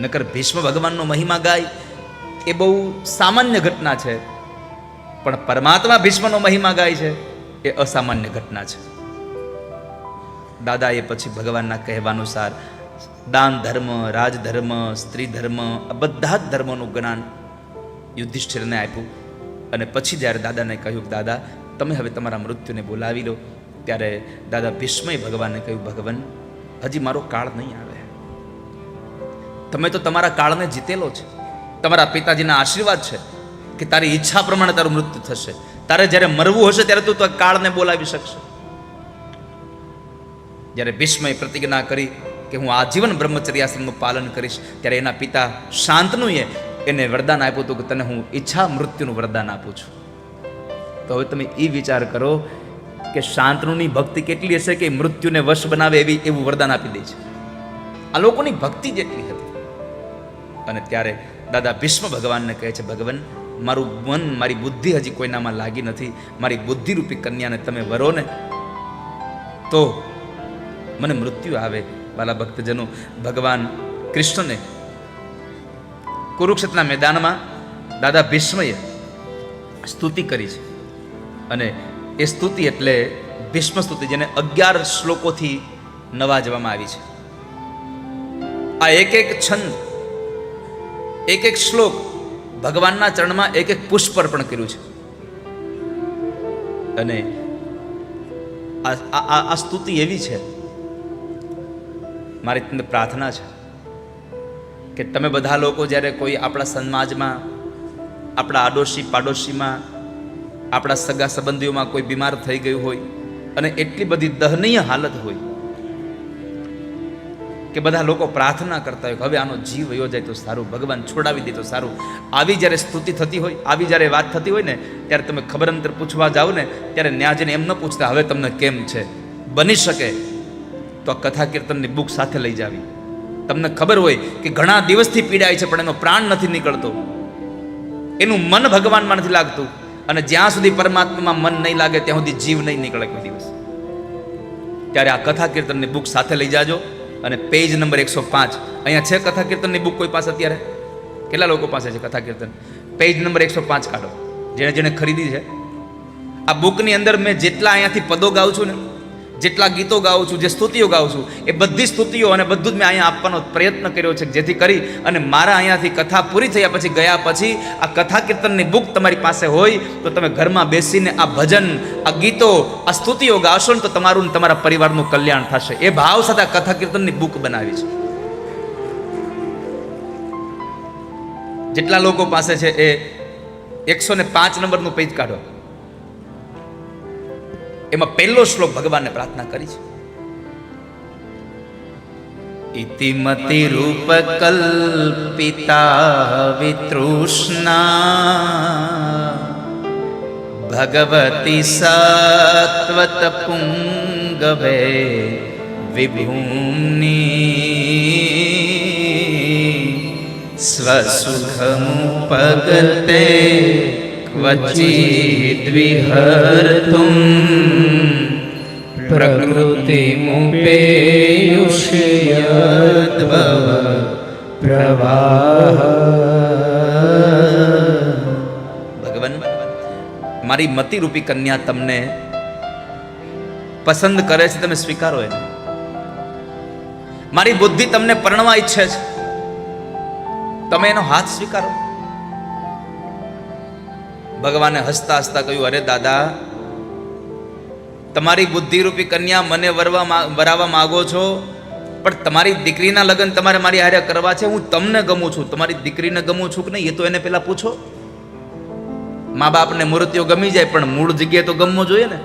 નકર ભીષ્મ ભગવાનનો મહિમા ગાય, એ બહુ સામાન્ય ઘટના છે. પણ પરમાત્મા ભીષ્મનો મહિમા ગાય છે, એ અસામાન્ય ઘટના છે. દાદા એ પછી ભગવાનના કહેવાનુસાર દાન ધર્મ રાજધર્મ સ્ત્રી ધર્મ, આ બધા જ ધર્મોનું જ્ઞાન યુધિષ્ઠિરને આપ્યું. અને પછી જ્યારે દાદાને કહ્યું દાદા, તમે હવે તમારા મૃત્યુને બોલાવી લો, ત્યારે દાદા ભીષ્મય ભગવાનને કહ્યું, ભગવાન, હજી મારો કાળ નહીં આવે. તમે તો તમારા કાળને જીતેલો છે. તમારા પિતાજીના આશીર્વાદ છે કે તારી ઈચ્છા પ્રમાણે તારું મૃત્યુ થશે. તારે જ્યારે મરવું હશે ત્યારે તું તો કાળને બોલાવી શકશે. જ્યારે ભીષ્મએ પ્રતિજ્ઞા કરી કે હું આજીવન બ્રહ્મચર્યાશ્રમનું પાલન કરીશ, ત્યારે એના પિતા શાંતનુએ એને વરદાન આપ્યું હતું કે તને હું ઈચ્છા મૃત્યુનું વરદાન આપું છું. તો હવે તમે એ વિચાર કરો કે શાંતનુની ભક્તિ કેટલી હશે કે મૃત્યુને વશ બનાવે એવી એવું વરદાન આપી દે છે. આ લોકોની ભક્તિ જેટલી હતી. અને ત્યારે દાદા ભીષ્મ ભગવાનને કહે છે, ભગવાન, મારું મન, મારી બુદ્ધિ હજી કોઈનામાં લાગી નથી. મારી બુદ્ધિરૂપી કન્યાને તમે વરો ને. તો મને મૃત્યુ આવે, વાલા ભક્તજનો. ભગવાન કૃષ્ણને કુરુક્ષેત્રના મેદાનમાં દાદા ભીષ્મએ સ્તુતિ કરી છે. અને એ સ્તુતિ એટલે ભીષ્મ સ્તુતિ, જેને અગિયાર શ્લોકોથી નવાજવામાં આવી છે. આ એક એક છંદ એક એક શ્લોક ભગવાનના ચરણમાં એક એક પુષ્પ અર્પણ કર્યું છે. અને આ સ્તુતિ એવી છે. મારી તમને પ્રાર્થના છે કે તમે બધા લોકો જ્યારે કોઈ આપણા સમાજમાં, આપણા આડોશી પાડોશીમાં, આપણા સગા સંબંધીઓમાં કોઈ બીમાર થઈ ગયું હોય અને એટલી બધી દહનીય હાલત હોય કે બધા લોકો પ્રાર્થના કરતા હોય હવે આનો જીવ વયો જાય તો સારું, ભગવાન છોડાવી દે તો સારું. આવી જ્યારે સ્તુતિ થતી હોય, આવી જ્યારે વાત થતી હોય ને, ત્યારે તમે ખબર અંતર પૂછવા જાઓ ને, ત્યારે ન્યાજને એમ ન પૂછતા હવે તમને કેમ છે. બની શકે તો આ કથા કીર્તનની બુક સાથે લઈ જાવી. તમને ખબર હોય કે ઘણા દિવસથી પીડાય છે, પણ એનો પ્રાણ નથી નીકળતો. એનું મન ભગવાનમાં નથી લાગતું. અને જ્યાં સુધી પરમાત્મામાં મન નહીં લાગે, ત્યાં સુધી જીવ નહીં નીકળે કોઈ દિવસ. ત્યારે આ કથા કીર્તનની બુક સાથે લઈ જાજો. અને પેજ નંબર એકસો પાંચ. અહીંયા છે કથા કીર્તનની બુક કોઈ પાસે અત્યારે? કેટલા લોકો પાસે છે કથા કીર્તન પેજ નંબર એકસો પાંચ કાઢો. જેણે જેણે ખરીદી છે. આ બુકની અંદર મેં જેટલા અહીંયાથી પદો ગાઉં છું ને જેટલા ગીતો ગાઉં છું, જે સ્તુતિઓ ગાઉં છું, એ બધી સ્તુતિઓ અને બધું જ મેં અહીંયા આપવાનો પ્રયત્ન કર્યો છે જેથી કરી અને મારા અહીંયાથી કથા પૂરી થયા પછી, ગયા પછી આ કથા કીર્તનની બુક તમારી પાસે હોય તો તમે ઘરમાં બેસીને આ ભજન, આ ગીતો, આ સ્તુતિઓ ગાશો ને તો તમારું ને તમારા પરિવારનું કલ્યાણ થશે. એ ભાવ સાથે આ કથા કીર્તનની બુક બનાવી છે. જેટલા લોકો પાસે છે એ એકસો ને પાંચ નંબરનું પેજ કાઢો. એમાં પહેલો શ્લોક ભગવાનને પ્રાર્થના કરી છે. ઇતિમતિ રૂપ કલ્પિતા વિતૃષ્ણા. ભગવતી સત્વત પુંગવે વિભૂમની. સ્વસુખમુપગતે ક્વચિદ્વિહર્તુમ પ્રકૃતિમુપેયુષ્યદ્ભવ પ્રવાહ ભગવાન મારી મતિરૂપી કન્યા તમને પસંદ કરે છે તમે સ્વીકારો એને મારી બુદ્ધિ તમને પરણવા ઈચ્છે છે તમે એનો હાથ સ્વીકારો ભગવાને હસતા હસતા કહ્યું, અરે દાદા, તમારી બુદ્ધિરૂપી કન્યા મને વરવા વરાવા માગો છો, પણ તમારી દીકરીના લગ્ન તમારે મારી હારે કરવા છે. હું તમને ગમું છું. તમારી દીકરીને ગમું છું કે નહીં? એ તો એને પહેલાં પૂછો. મા બાપને મૂર્તિઓ ગમી જાય, પણ મૂળ જગ્યાએ તો ગમવો જોઈએ ને.